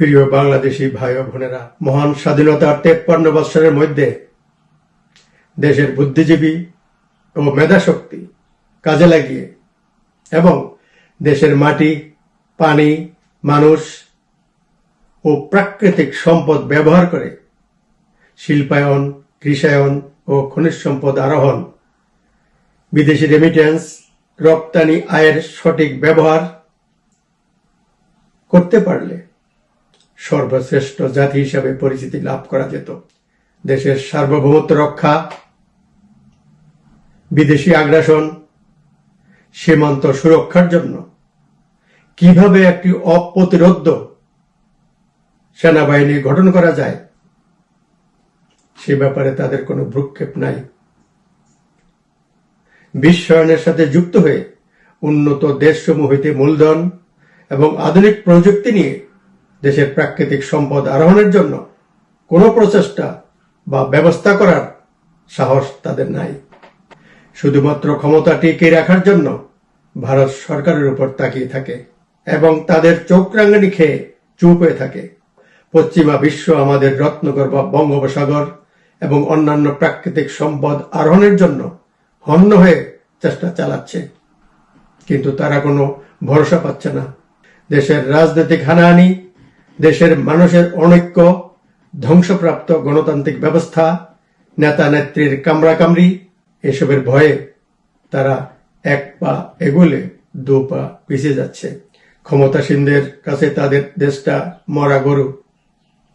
প্রিয় বাংলাদেশি ভাই ও বোনেরা, মহান স্বাধীনতার তেপ্পান্ন বৎসরের মধ্যে দেশের বুদ্ধিজীবী ও মেধাশক্তি কাজে লাগিয়ে এবং দেশের মাটি, পানি, মানুষ ও প্রাকৃতিক সম্পদ ব্যবহার করে শিল্পায়ন, কৃষায়ন ও খনিজ সম্পদ আরোহণ, বিদেশি রেমিটেন্স রপ্তানি আয়ের সঠিক ব্যবহার করতে পারলে সর্বশ্রেষ্ঠ জাতি হিসাবে পরিচিতি লাভ করা যেত। দেশের সার্বভৌমত্ব রক্ষা, বিদেশি আগ্রাসন, সীমান্ত সুরক্ষার জন্য কীভাবে একটি অপ্রতিরোধ্য সেনাবাহিনী গঠন করা যায়, সে ব্যাপারে তাদের কোনো ভ্রুক্ষেপ নাই। বিশ্বায়নের সাথে যুক্ত হয়ে উন্নত দেশসমূহ হইতে মূলধন এবং আধুনিক প্রযুক্তি নিয়ে দেশের প্রাকৃতিক সম্পদ আরোহণের জন্য কোনো প্রচেষ্টা বা ব্যবস্থা করার সাহস তাদের নাই। শুধুমাত্র ক্ষমতা টিকিয়ে রাখার জন্য ভারত সরকারের উপর তাকিয়ে থাকে এবং তাদের চোখ রাঙ্গানি খেয়ে চুপ হয়ে থাকে। পশ্চিমা বিশ্ব আমাদের রত্নগর বা বঙ্গোপসাগর এবং অন্যান্য প্রাকৃতিক সম্পদ আরোহণের জন্য হন্য হয়ে চেষ্টা চালাচ্ছে। কিন্তু তারা কোনো ভরসা পাচ্ছে না। দেশের রাজনৈতিক হানাহানি দেশের মানুষের অনৈক্য ধ্বংসপ্রাপ্ত গণতান্ত্রিক ব্যবস্থা, নেতা নেত্রীর কামড়াকামড়ি, এসবের ভয়ে তারা এক পা এগোলে দু পা পিছিয়ে যাচ্ছে। ক্ষমতাসীনদের কাছে তাদের দেশটা মরা গরু।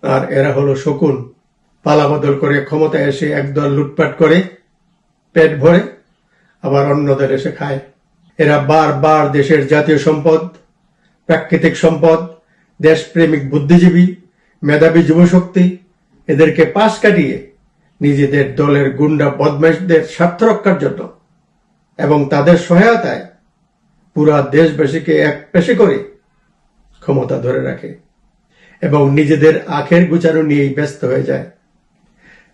আর এরা হলো শকুন। পালাবদল করে ক্ষমতায় এসে একদল লুটপাট করে, পেট ভরে আবার অন্যদের এসে খায়। এরা বারবার দেশের জাতীয় সম্পদ, প্রাকৃতিক সম্পদ দেশপ্রেমিক বুদ্ধিজীবী, মেধাবী যুবশক্তি, এদেরকে পাশ কাটিয়ে নিজেদের দলের গুন্ডা বদমাইশদের স্বার্থ রক্ষার জন্য এবং তাদের সহায়তায় পুরা দেশবাসীকে এক পেশে করে ক্ষমতা ধরে রাখে এবং নিজেদের আখের গুচারো নিয়েই ব্যস্ত হয়ে যায়।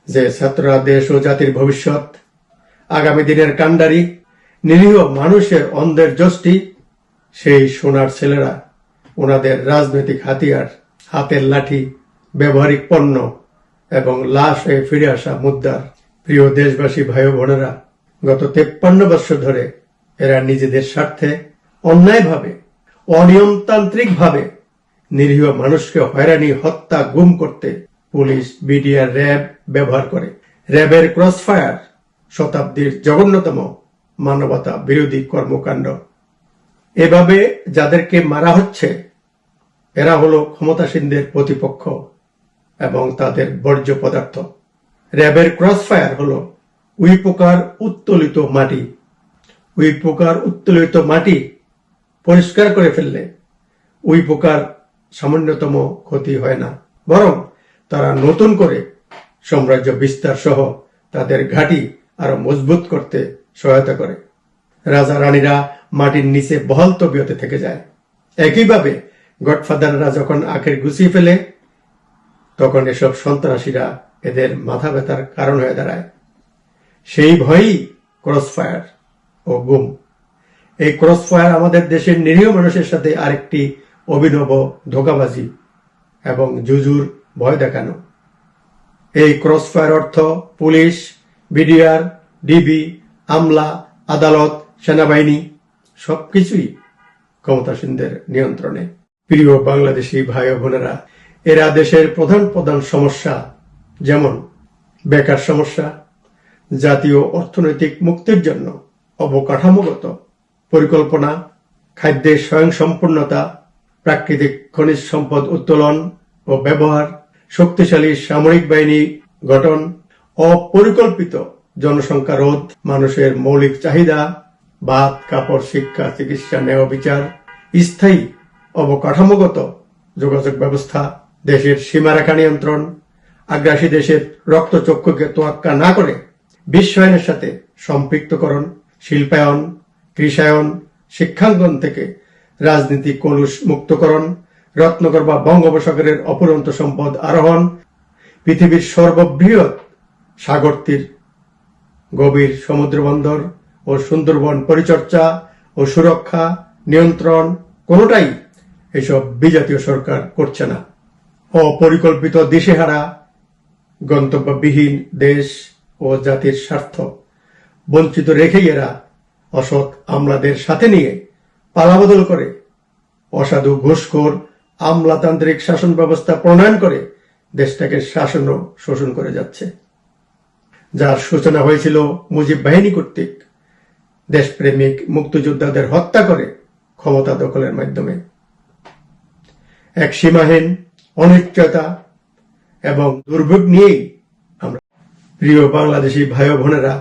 যে ছাত্ররা দেশ ও জাতির ভবিষ্যৎ, আগামী দিনের কাণ্ডারি, নিরীহ মানুষের অন্ধের যষ্টি, সেই সোনার ছেলেরা রাজনৈতিক হাতিয়ার, হাতের লাঠি, ব্যবহারিক পণ্য এবং লাশ হয়ে ফিরে আসা মুদ্রার। প্রিয় দেশবাসী ভাই বোনেরা গত তেপ্পান্ন বছর ধরে এরা নিজেদের স্বার্থে অন্যায়ভাবে, অনিয়মতান্ত্রিকভাবে নিরীহ মানুষকে হয়রানি, হত্যা, গুম করতে পুলিশ বিডিআর র্যাব ব্যবহার করে। র্যাবের ক্রসফায়ার শতাব্দীর জঘন্যতম মানবতা বিরোধী কর্মকাণ্ড। এভাবে যাদেরকে মারা হচ্ছে এরা হলো ক্ষমতাসীনদের প্রতিপক্ষ এবং তাদের বর্জ্য পদার্থ। র্যাবের ক্রসফায়ার হলো উই পোকার উত্তোলিত মাটি। উই পোকার উত্তোলিত মাটি পরিষ্কার করে ফেললে উই পোকার সামান্যতম ক্ষতি হয় না। বরং তারা নতুন করে সাম্রাজ্য বিস্তার সহ তাদের ঘাঁটি আরও মজবুত করতে সহায়তা করে। রাজা রানীরা মাটির নিচে বহল তবিয়তে থেকে যায়। একইভাবে গডফাদাররা যখন আখের গুছিয়ে ফেলে, তখন এসব সন্ত্রাসীরা এদের মাথা ব্যথার কারণ হয়ে দাঁড়ায়। সেই ভয়ই ক্রসফায়ার ও গুম। এই ক্রসফায়ার আমাদের দেশের নিরীহ মানুষের সাথে আরেকটি অভিনব ধোকাবাজি এবং জুজুর ভয় দেখানো। এই ক্রসফায়ার অর্থ পুলিশ, বিডিআর, ডিবি, আমলা, আদালত, সেনাবাহিনী, সবকিছুই ক্ষমতাসীনদের নিয়ন্ত্রণে। প্রিয় বাংলাদেশি ভাই বোনেরা, এরা দেশের প্রধান প্রধান সমস্যা যেমন বেকার সমস্যা, জাতীয় অর্থনৈতিক মুক্তির জন্য অবকাঠামোগত পরিকল্পনা, খাদ্যের স্বয়ংসম্পূর্ণতা, প্রাকৃতিক খনিজ সম্পদ উত্তোলন ও ব্যবহার, শক্তিশালী সামরিক বাহিনী গঠন, অপরিকল্পিত জনসংখ্যা রোধ, মানুষের মৌলিক চাহিদা ভাত কাপড়, শিক্ষা, চিকিৎসা, ন্যায় বিচার, স্থায়ী অবকাঠামোগত যোগাযোগ ব্যবস্থা, দেশের সীমারেখা নিয়ন্ত্রণ, আগ্রাসী দেশের রক্তচক্ষুকে তোয়াক্কা না করে বিশ্বায়নের সাথে সম্পৃক্তকরণ, শিল্পায়ন, কৃষায়ন, শিক্ষাঙ্গন থেকে রাজনীতি কলুষ মুক্তকরণ, রত্নগর বা বঙ্গোপসাগরের অপরন্ত সম্পদ আরোহণ, পৃথিবীর সর্ববৃহৎ সাগর তীর গভীর সমুদ্রবন্দর ও সুন্দরবন পরিচর্যা ও সুরক্ষা, নিয়ন্ত্রণ, কোনোটাই এসব বিজাতীয় সরকার করছে না। অপরিকল্পিত দিশেহারা, গন্তব্যবিহীন দেশ ও জাতির স্বার্থ বঞ্চিত রেখেই এরা অসৎ আমলাদের সাথে নিয়ে পালাবদল করে, অসাধু ঘুষখোর, আমলাতান্ত্রিক শাসন ব্যবস্থা প্রণয়ন করে দেশটাকে শাসন ও শোষণ করে যাচ্ছে। যার সূচনা হয়েছিল মুজিব বাহিনী কর্তৃক। দেশপ্রেমিক মুক্তিযোদ্ধাদের হত্যা করে ক্ষমতা দখলের মাধ্যমে। এক সীমাহীন অনিশ্চয়তা এবং দুর্ভোগ নিয়েই আমরা প্রিয় বাংলাদেশি ভাই বোনেরা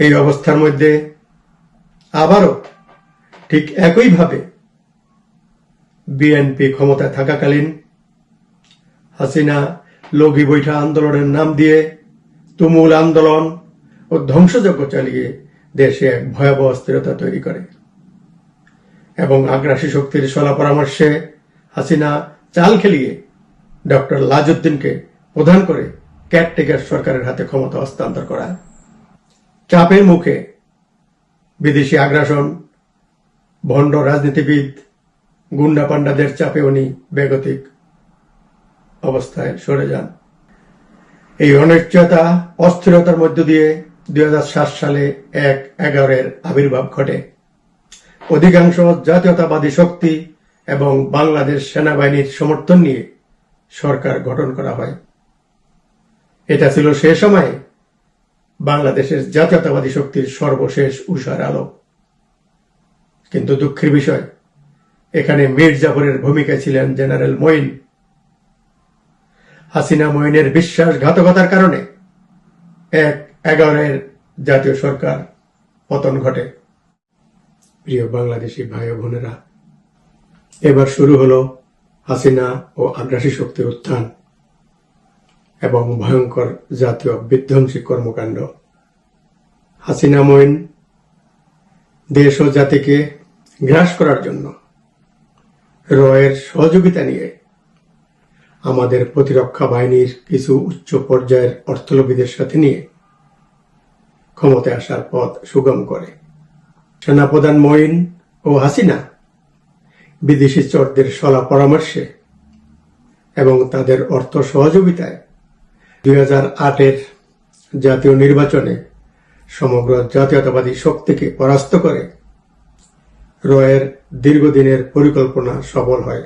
এই অবস্থার মধ্যে আবারও ঠিক একইভাবে বিএনপি ক্ষমতায় থাকাকালীন হাসিনা লগি বৈঠা আন্দোলনের নাম দিয়ে তুমুল আন্দোলন ও ধ্বংসযজ্ঞ চালিয়ে দেশে এক ভয়াবহ অস্থিরতা তৈরি করে এবং আগ্রাসী শক্তির সলা পরামর্শে হাসিনা চাল খেলিয়ে ডক্টর লাজউদ্দিনকে প্রধান করে ক্যাটটেকার সরকারের হাতে ক্ষমতা হস্তান্তর করা। চাপের মুখে বিদেশি আগ্রাসন, ভণ্ড রাজনীতিবিদ গুন্ডা পান্ডাদের চাপে উনি বেগতিক অবস্থায় সরে যান। এই অনিশ্চয়তা, অস্থিরতার মধ্য দিয়ে দুই হাজার সাত সালে এক এগারোর আবির্ভাব ঘটে। অধিকাংশ জাতীয়তাবাদী শক্তি এবং বাংলাদেশ সেনাবাহিনীর সমর্থন নিয়ে সরকার গঠন করা হয়। এটা ছিল সে সময়ে বাংলাদেশের জাতীয়তাবাদী শক্তির সর্বশেষ উষার আলো। কিন্তু দুঃখের বিষয়, এখানে মীর জাফরের ভূমিকা ছিলেন জেনারেল মঈন। হাসিনা মঈনের বিশ্বাসঘাতকতার কারণে এক এগারোর জাতীয় সরকার পতন ঘটে। প্রিয় বাংলাদেশি ভাই বোনেরা এবার শুরু হলো হাসিনা ও আগ্রাসী শক্তির উত্থান এবং ভয়ঙ্কর জাতীয় বিধ্বংসী কর্মকাণ্ড। হাসিনা মঈন দেশ ও জাতিকে গ্রাস করার জন্য রয়ের সহযোগিতা নিয়ে আমাদের প্রতিরক্ষা বাহিনীর কিছু উচ্চ পর্যায়ের অর্থলোভীদের সাথে নিয়ে ক্ষমতায় আসার পথ সুগম করে। সেনাপ্রধান মঈন ও হাসিনা বিদেশি চরদের সলা পরামর্শে এবং তাদের অর্থ সহযোগিতায় দুই হাজার আটের জাতীয় নির্বাচনে সমগ্র জাতীয়তাবাদী শক্তিকে পরাস্ত করে রয়ের দীর্ঘদিনের পরিকল্পনা সফল হয়।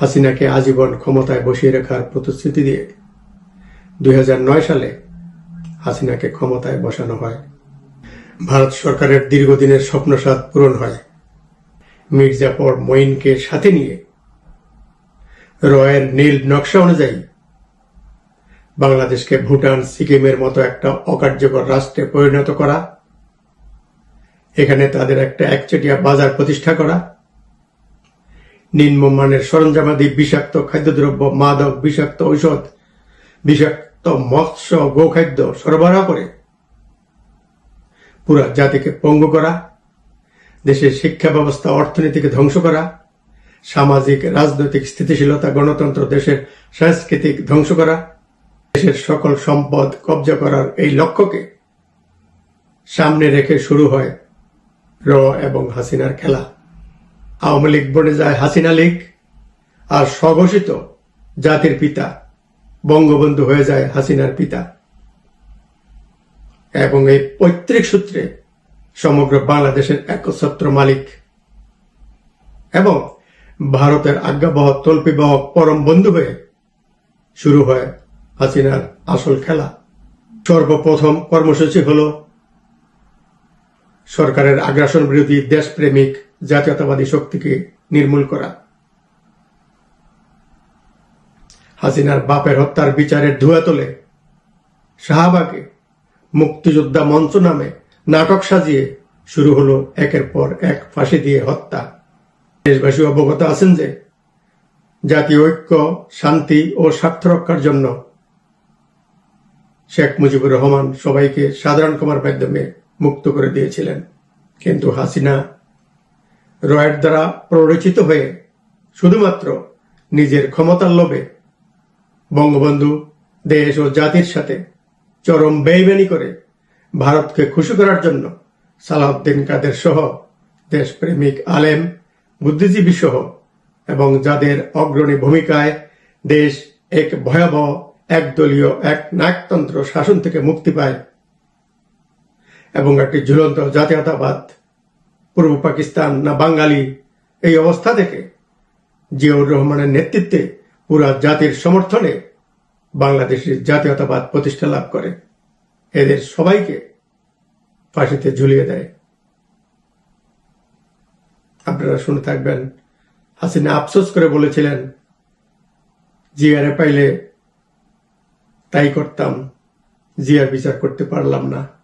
হাসিনাকে আজীবন ক্ষমতায় বসিয়ে রাখার প্রতিশ্রুতি দিয়ে দুই হাজার নয় সালে হাসিনাকে ক্ষমতায় বসানো হয়। ভারত সরকারের দীর্ঘদিনের স্বপ্নসাদ পূরণ হয়। মির্জাফর মঈনকে সাথে নিয়ে। রয়ের নীল নকশা অনুযায়ী বাংলাদেশকে ভুটান, সিকিমের মতো একটা অকার্যকর রাষ্ট্রে পরিণত করা, এখানে তাদের একটা একচেটিয়া বাজার প্রতিষ্ঠা করা, নিম্নমানের সরঞ্জামাদি বিষাক্ত খাদ্যদ্রব্য, মাদক, বিষাক্ত ঔষধ, বিষাক্ত মৎস্য, গোখাদ্য সরবরাহ করে পুরা জাতিকে পঙ্গু করা দেশের শিক্ষা ব্যবস্থা, অর্থনীতিকে ধ্বংস করা, সামাজিক, রাজনৈতিক স্থিতিশীলতা, গণতন্ত্র দেশের সাংস্কৃতিক ধ্বংস করা, দেশের সকল সম্পদ কবজা করার এই লক্ষ্যকে সামনে রেখে শুরু হয় র এবং হাসিনার খেলা। আওয়ামী লীগ বনে যায় হাসিনা লীগ, আর স্বঘোষিত জাতির পিতা, বঙ্গবন্ধু হয়ে যায় হাসিনার পিতা। এবং এই পৈতৃক সূত্রে সমগ্র বাংলাদেশের একচ্ছত্র মালিক। এবং ভারতের আজ্ঞাবহ তল্পিবহ পরম বন্ধু হয়ে শুরু হয় হাসিনার আসল খেলা। সর্বপ্রথম কর্মসূচি হল সরকারের আগ্রাসন বিরোধী দেশপ্রেমিক জাতীয়তাবাদী শক্তিকে নির্মূল করা। হাসিনার বাপের হত্যার বিচারের ধুয়া তোলে শাহবাগে মুক্তিযোদ্ধা মঞ্চ নামে নাটক সাজিয়ে শুরু হলো একের পর এক ফাঁসি দিয়ে হত্যা। দেশবাসী অবগত আছেন যে জাতীয় ঐক্য, শান্তি ও স্বার্থ রক্ষার জন্য শেখ মুজিবুর রহমান সবাইকে সাধারণ ক্ষমার মাধ্যমে মুক্ত করে দিয়েছিলেন। কিন্তু হাসিনা রয়ের দ্বারা প্ররোচিত হয়ে শুধুমাত্র নিজের ক্ষমতার লোভে বঙ্গবন্ধু দেশ ও জাতির সাথে চরম বেইমানি করে ভারতকে খুশি করার জন্য সালাউদ্দিন কাদের সহ দেশপ্রেমিক আলেম, বুদ্ধিজীবী সহ এবং যাদের অগ্রণী ভূমিকায় দেশ এক ভয়াবহ, একদলীয়, এক নায়কতন্ত্র শাসন থেকে মুক্তি পায় এবং একটি ঝুলন্ত জাতীয়তাবাদ, পূর্ব পাকিস্তান না বাঙালি, এই অবস্থা থেকে জিয়াউর রহমানের নেতৃত্বে পুরা জাতির সমর্থনে বাংলাদেশের জাতীয়তাবাদ প্রতিষ্ঠা লাভ করে। এদের সবাইকে ফাঁসিতে ঝুলিয়ে দেয়। আপনারা শুনে থাকবেন, হাসিনা আফসোস করে বলেছিলেন, জিয়ারে পাইলে তাই করতাম জিয়ার বিচার করতে পারলাম না।